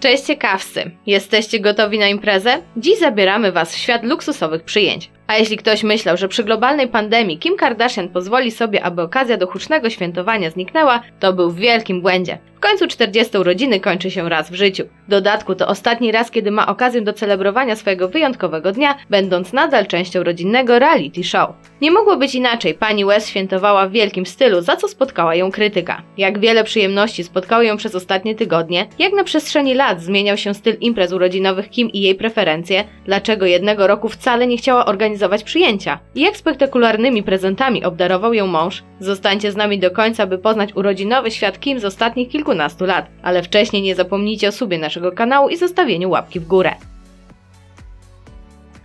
Cześć ciekawscy! Jesteście gotowi na imprezę? Dziś zabieramy Was w świat luksusowych przyjęć. A jeśli ktoś myślał, że przy globalnej pandemii Kim Kardashian pozwoli sobie, aby okazja do hucznego świętowania zniknęła, to był w wielkim błędzie. W końcu 40 urodziny kończy się raz w życiu. W dodatku to ostatni raz, kiedy ma okazję do celebrowania swojego wyjątkowego dnia, będąc nadal częścią rodzinnego reality show. Nie mogło być inaczej, pani West świętowała w wielkim stylu, za co spotkała ją krytyka. Jak wiele przyjemności spotkały ją przez ostatnie tygodnie, jak na przestrzeni lat zmieniał się styl imprez urodzinowych Kim i jej preferencje, dlaczego jednego roku wcale nie chciała organizować przyjęcia i jak spektakularnymi prezentami obdarował ją mąż. Zostańcie z nami do końca, by poznać urodzinowy świat Kim z ostatnich kilkunastu lat, ale wcześniej nie zapomnijcie o subie naszego kanału i zostawieniu łapki w górę.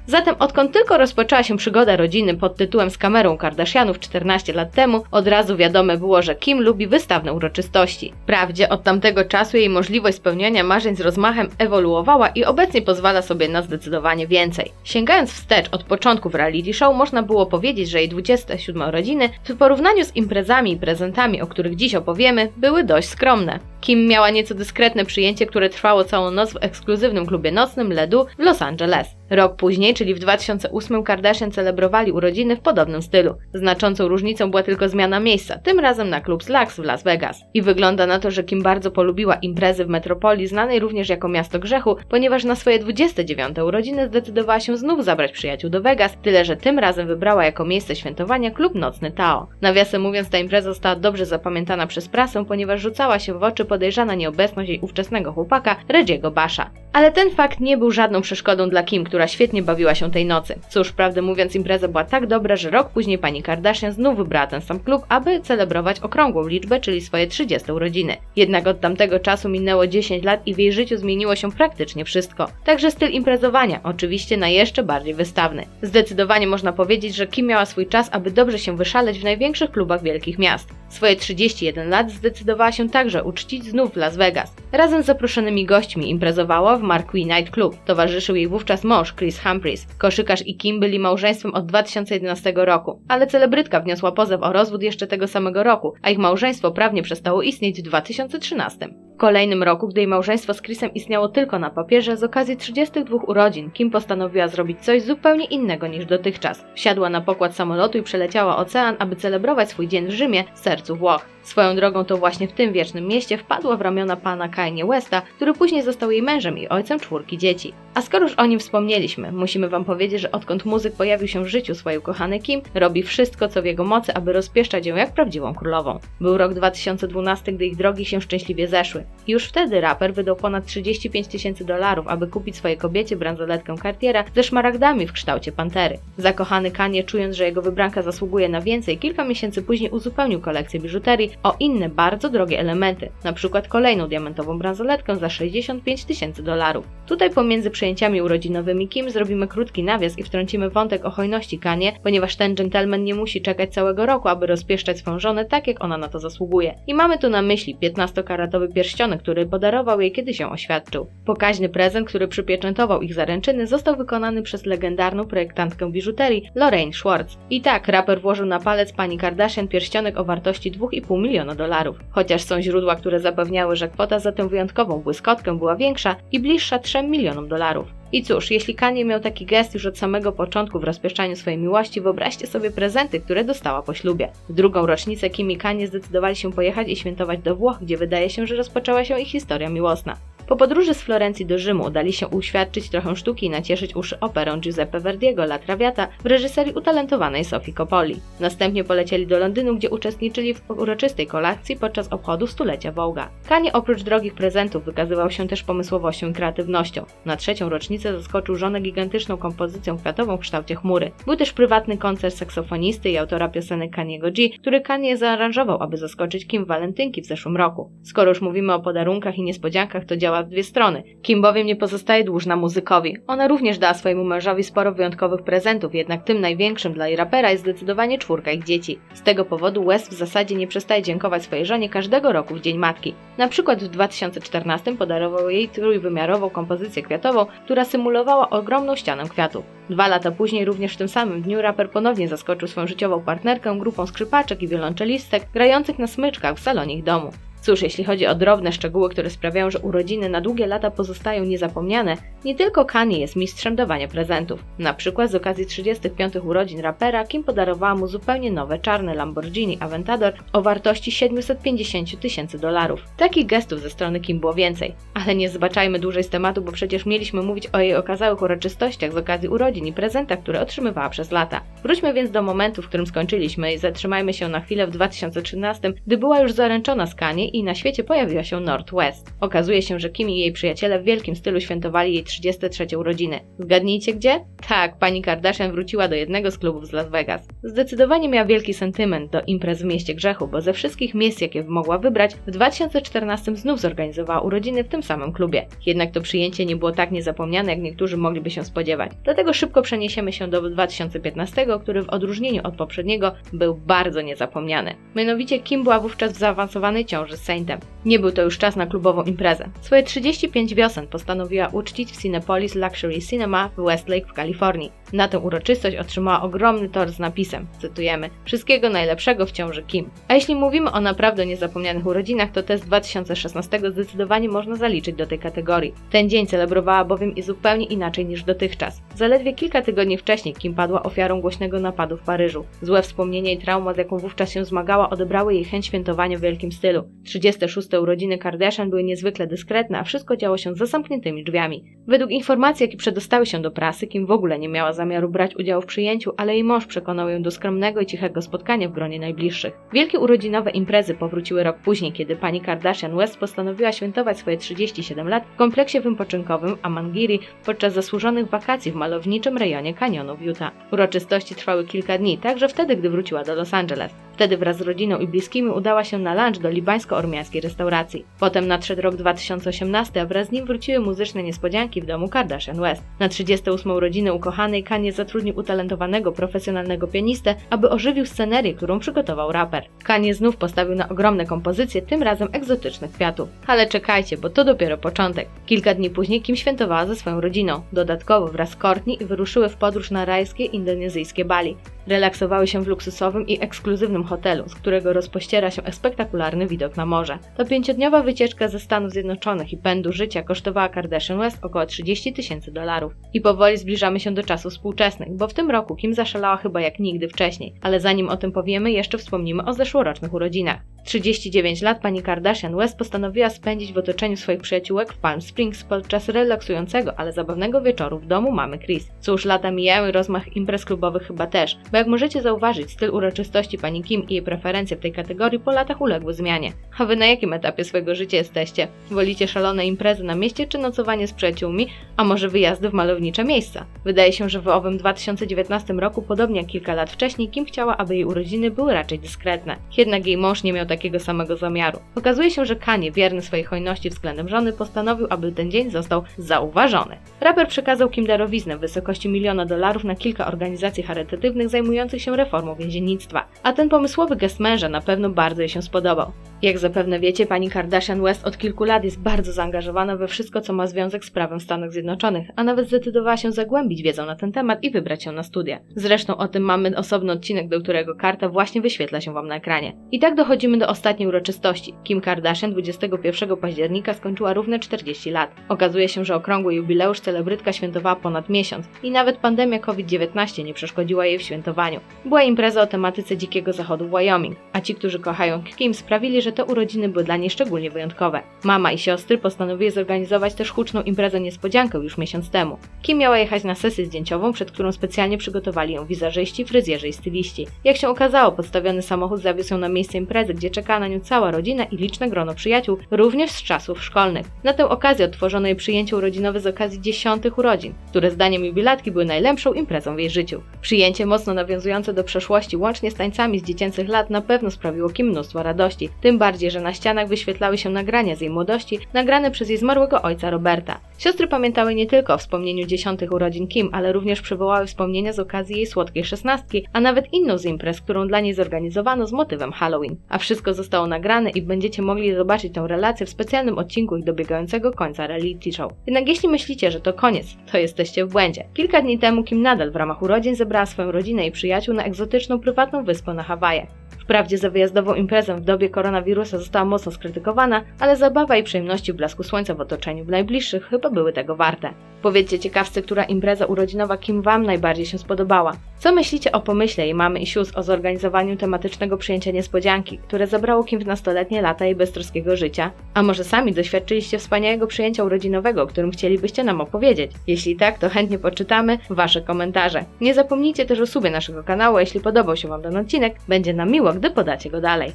Zatem odkąd tylko rozpoczęła się przygoda rodziny pod tytułem Z kamerą Kardashianów 14 lat temu, od razu wiadome było, że Kim lubi wystawne uroczystości. Wprawdzie od tamtego czasu jej możliwość spełniania marzeń z rozmachem ewoluowała i obecnie pozwala sobie na zdecydowanie więcej. Sięgając wstecz od początków reality show, można było powiedzieć, że jej 27 urodziny w porównaniu z imprezami i prezentami, o których dziś opowiemy, były dość skromne. Kim miała nieco dyskretne przyjęcie, które trwało całą noc w ekskluzywnym klubie nocnym Ledu w Los Angeles. Rok później, czyli w 2008, Kardashian celebrowali urodziny w podobnym stylu. Znaczącą różnicą była tylko zmiana miejsca, tym razem na klub Slacks w Las Vegas. I wygląda na to, że Kim bardzo polubiła imprezy w metropolii, znanej również jako miasto grzechu, ponieważ na swoje 29 urodziny zdecydowała się znów zabrać przyjaciół do Vegas, tyle że tym razem wybrała jako miejsce świętowania klub nocny Tao. Nawiasem mówiąc, ta impreza została dobrze zapamiętana przez prasę, ponieważ rzucała się w oczy podejrzana nieobecność jej ówczesnego chłopaka, Reggie'ego Basha. Ale ten fakt nie był żadną przeszkodą dla Kim, która świetnie bawiła się tej nocy. Cóż, prawdę mówiąc, impreza była tak dobra, że rok później pani Kardashian znów wybrała ten sam klub, aby celebrować okrągłą liczbę, czyli swoje 30 urodziny. Jednak od tamtego czasu minęło 10 lat i w jej życiu zmieniło się praktycznie wszystko. Także styl imprezowania, oczywiście na jeszcze bardziej wystawny. Zdecydowanie można powiedzieć, że Kim miała swój czas, aby dobrze się wyszaleć w największych klubach wielkich miast. Swoje 31 lat zdecydowała się także uczcić znów w Las Vegas. Razem z zaproszonymi gośćmi imprezowała w Marquee Night Club. Towarzyszył jej wówczas mąż Chris Humphries. Koszykarz i Kim byli małżeństwem od 2011 roku, ale celebrytka wniosła pozew o rozwód jeszcze tego samego roku, a ich małżeństwo prawnie przestało istnieć w 2013. W kolejnym roku, gdy jej małżeństwo z Chrisem istniało tylko na papierze, z okazji 32 urodzin, Kim postanowiła zrobić coś zupełnie innego niż dotychczas. Wsiadła na pokład samolotu i przeleciała ocean, aby celebrować swój dzień w Rzymie, w Włoch. Swoją drogą to właśnie w tym wiecznym mieście wpadła w ramiona pana Kanye Westa, który później został jej mężem i ojcem czwórki dzieci. A skoro już o nim wspomnieliśmy, musimy wam powiedzieć, że odkąd muzyk pojawił się w życiu swojej ukochanej Kim, robi wszystko co w jego mocy, aby rozpieszczać ją jak prawdziwą królową. Był rok 2012, gdy ich drogi się szczęśliwie zeszły. Już wtedy raper wydał ponad 35 tysięcy dolarów, aby kupić swojej kobiecie bransoletkę Cartiera ze szmaragdami w kształcie pantery. Zakochany Kanye, czując, że jego wybranka zasługuje na więcej, kilka miesięcy później uzupełnił kolekcję biżuterii o inne bardzo drogie elementy, przykład kolejną diamentową bransoletkę za 65 tysięcy dolarów. Tutaj pomiędzy przejęciami urodzinowymi Kim zrobimy krótki nawias i wtrącimy wątek o hojności Kanie, ponieważ ten gentleman nie musi czekać całego roku, aby rozpieszczać swoją żonę tak, jak ona na to zasługuje. I mamy tu na myśli 15-karatowy pierścionek, który podarował jej, kiedy się oświadczył. Pokaźny prezent, który przypieczętował ich zaręczyny, został wykonany przez legendarną projektantkę biżuterii Lorraine Schwartz. I tak, raper włożył na palec pani Kardashian pierścionek o wartości 2,5 miliona dolarów. Chociaż są źródła, które zapewniały, że kwota za tę wyjątkową błyskotkę była większa i bliższa 3 milionom dolarów. I cóż, jeśli Kanye miał taki gest już od samego początku w rozpieszczaniu swojej miłości, wyobraźcie sobie prezenty, które dostała po ślubie. W drugą rocznicę Kim i Kanye zdecydowali się pojechać i świętować do Włoch, gdzie wydaje się, że rozpoczęła się ich historia miłosna. Po podróży z Florencji do Rzymu udali się uświadczyć trochę sztuki i nacieszyć uszy operą Giuseppe Verdiego La Traviata w reżyserii utalentowanej Sofii Coppoli. Następnie polecieli do Londynu, gdzie uczestniczyli w uroczystej kolacji podczas obchodu stulecia Wołga. Kanie oprócz drogich prezentów wykazywał się też pomysłowością i kreatywnością. Na trzecią rocznicę zaskoczył żonę gigantyczną kompozycją kwiatową w kształcie chmury. Był też prywatny koncert saksofonisty i autora piosenek Kaniego G, który Kanie zaaranżował, aby zaskoczyć Kim Walentynki w zeszłym roku. Skoro już mówimy o podarunkach i niespodziankach, to działa w dwie strony. Kim bowiem nie pozostaje dłużna muzykowi. Ona również dała swojemu mężowi sporo wyjątkowych prezentów, jednak tym największym dla jej rapera jest zdecydowanie czwórka ich dzieci. Z tego powodu West w zasadzie nie przestaje dziękować swojej żonie każdego roku w Dzień Matki. Na przykład w 2014 podarował jej trójwymiarową kompozycję kwiatową, która symulowała ogromną ścianę kwiatów. Dwa lata później, również w tym samym dniu, raper ponownie zaskoczył swoją życiową partnerkę grupą skrzypaczek i wiolonczelistek grających na smyczkach w salonie ich domu. Cóż, jeśli chodzi o drobne szczegóły, które sprawiają, że urodziny na długie lata pozostają niezapomniane, nie tylko Kanye jest mistrzem dawania prezentów. Na przykład z okazji 35 urodzin rapera Kim podarowała mu zupełnie nowe czarne Lamborghini Aventador o wartości 750 tysięcy dolarów. Takich gestów ze strony Kim było więcej, ale nie zbaczajmy dłużej z tematu, bo przecież mieliśmy mówić o jej okazałych uroczystościach z okazji urodzin i prezentach, które otrzymywała przez lata. Wróćmy więc do momentu, w którym skończyliśmy i zatrzymajmy się na chwilę w 2013, gdy była już zaręczona z Kanye i na świecie pojawiła się Northwest. Okazuje się, że Kim i jej przyjaciele w wielkim stylu świętowali jej 33 urodziny. Zgadnijcie gdzie? Tak, pani Kardashian wróciła do jednego z klubów z Las Vegas. Zdecydowanie miała wielki sentyment do imprez w mieście grzechu, bo ze wszystkich miejsc, jakie mogła wybrać, w 2014 znów zorganizowała urodziny w tym samym klubie. Jednak to przyjęcie nie było tak niezapomniane, jak niektórzy mogliby się spodziewać. Dlatego szybko przeniesiemy się do 2015, który w odróżnieniu od poprzedniego był bardzo niezapomniany. Mianowicie Kim była wówczas w zaawansowanej ciąży z Saintem. Nie był to już czas na klubową imprezę. Swoje 35 wiosen postanowiła uczcić w Cinepolis Luxury Cinema w Westlake w Kalifornii. Na tę uroczystość otrzymała ogromny tor z napisem, cytujemy, wszystkiego najlepszego w ciąży Kim. A jeśli mówimy o naprawdę niezapomnianych urodzinach, to te z 2016 zdecydowanie można zaliczyć do tej kategorii. Ten dzień celebrowała bowiem i zupełnie inaczej niż dotychczas. Zaledwie kilka tygodni wcześniej Kim padła ofiarą głośnego napadu w Paryżu. Złe wspomnienia i trauma, z jaką wówczas się zmagała, odebrały jej chęć świętowania w wielkim stylu. 36 urodziny Kardashian były niezwykle dyskretne, a wszystko działo się za zamkniętymi drzwiami. Według informacji, jakie przedostały się do prasy, Kim w ogóle nie miała zamiaru brać udziału w przyjęciu, ale jej mąż przekonał ją do skromnego i cichego spotkania w gronie najbliższych. Wielkie urodzinowe imprezy powróciły rok później, kiedy pani Kardashian West postanowiła świętować swoje 37 lat w kompleksie wypoczynkowym Amangiri podczas zasłużonych wakacji w malowniczym rejonie kanionu w Utah. Uroczystości trwały kilka dni, także wtedy, gdy wróciła do Los Angeles. Wtedy wraz z rodziną i bliskimi udała się na lunch do libańsko-ormiańskiej restauracji. Potem nadszedł rok 2018, a wraz z nim wróciły muzyczne niespodzianki w domu Kardashian West. Na 38 urodziny ukochanej Kanye zatrudnił utalentowanego, profesjonalnego pianistę, aby ożywił scenerię, którą przygotował raper. Kanye znów postawił na ogromne kompozycje, tym razem egzotycznych kwiatów. Ale czekajcie, bo to dopiero początek. Kilka dni później Kim świętowała ze swoją rodziną. Dodatkowo wraz z Courtney wyruszyły w podróż na rajskie indonezyjskie Bali. Relaksowały się w luksusowym i ekskluzywnym hotelu, z którego rozpościera się spektakularny widok na morze. To pięciodniowa wycieczka ze Stanów Zjednoczonych i pędu życia kosztowała Kardashian West około 30 tysięcy dolarów. I powoli zbliżamy się do czasów współczesnych, bo w tym roku Kim zaszalała chyba jak nigdy wcześniej, ale zanim o tym powiemy, jeszcze wspomnimy o zeszłorocznych urodzinach. 39 lat pani Kardashian West postanowiła spędzić w otoczeniu swoich przyjaciółek w Palm Springs podczas relaksującego, ale zabawnego wieczoru w domu mamy Chris. Cóż, lata mijały, rozmach imprez klubowych chyba też, bo jak możecie zauważyć, styl uroczystości pani Kim i jej preferencje w tej kategorii po latach uległy zmianie. A wy na jakim etapie swojego życia jesteście? Wolicie szalone imprezy na mieście czy nocowanie z przyjaciółmi, a może wyjazdy w malownicze miejsca? Wydaje się, że w owym 2019 roku, podobnie jak kilka lat wcześniej, Kim chciała, aby jej urodziny były raczej dyskretne. Jednak jej mąż nie miał takiego samego zamiaru. Okazuje się, że Kanye, wierny swojej hojności względem żony, postanowił, aby ten dzień został zauważony. Raper przekazał Kim darowiznę w wysokości miliona dolarów na kilka organizacji charytatywnych zajmujących się reformą więziennictwa, a ten pomysłowy gest męża na pewno bardzo jej się spodobał. Jak zapewne wiecie, pani Kardashian West od kilku lat jest bardzo zaangażowana we wszystko, co ma związek z prawem w Stanach Zjednoczonych, a nawet zdecydowała się zagłębić wiedzę na ten temat i wybrać się na studia. Zresztą o tym mamy osobny odcinek, do którego karta właśnie wyświetla się Wam na ekranie. I tak dochodzimy do ostatniej uroczystości. Kim Kardashian 21 października skończyła równe 40 lat. Okazuje się, że okrągły jubileusz celebrytka świętowała ponad miesiąc i nawet pandemia COVID-19 nie przeszkodziła jej w świętowaniu. Była impreza o tematyce dzikiego zachodu w Wyoming, a ci, którzy kochają Kim, sprawili, że te urodziny były dla niej szczególnie wyjątkowe. Mama i siostry postanowiły zorganizować też huczną imprezę niespodziankę już miesiąc temu. Kim miała jechać na sesję zdjęciową, przed którą specjalnie przygotowali ją wizerzyści, fryzjerzy i styliści. Jak się okazało, podstawiony samochód zawiózł ją na miejsce imprezy, gdzie czekała na nią cała rodzina i liczne grono przyjaciół, również z czasów szkolnych. Na tę okazję otworzono jej przyjęcie urodzinowe z okazji dziesiątych urodzin, które zdaniem jubilatki były najlepszą imprezą w jej życiu. Przyjęcie mocno nawiązujące do przeszłości, łącznie z tańcami z dziecięcych lat, na pewno sprawiło Kim mnóstwo radości, tym bardziej, że na ścianach wyświetlały się nagrania z jej młodości, nagrane przez jej zmarłego ojca Roberta. Siostry pamiętały nie tylko o wspomnieniu dziesiątych urodzin Kim, ale również przywołały wspomnienia z okazji jej słodkiej szesnastki, a nawet inną z imprez, którą dla niej zorganizowano z motywem Halloween. A wszystko zostało nagrane i będziecie mogli zobaczyć tę relację w specjalnym odcinku ich dobiegającego końca reality show. Jednak jeśli myślicie, że to koniec, to jesteście w błędzie. Kilka dni temu Kim nadal w ramach urodzin zebrała swoją rodzinę i przyjaciół na egzotyczną prywatną wyspę na Hawajach. Wprawdzie za wyjazdową imprezę w dobie koronawirusa została mocno skrytykowana, ale zabawa i przyjemności w blasku słońca w otoczeniu najbliższych chyba były tego warte. Powiedzcie ciekawscy, która impreza urodzinowa Kim Wam najbardziej się spodobała. Co myślicie o pomyśle jej mamy i sióstr o zorganizowaniu tematycznego przyjęcia niespodzianki, które zabrało Kim w nastoletnie lata jej beztroskiego życia? A może sami doświadczyliście wspaniałego przyjęcia urodzinowego, o którym chcielibyście nam opowiedzieć? Jeśli tak, to chętnie poczytamy Wasze komentarze. Nie zapomnijcie też o subie naszego kanału, jeśli podobał się Wam ten odcinek, będzie nam miło, gdy podacie go dalej.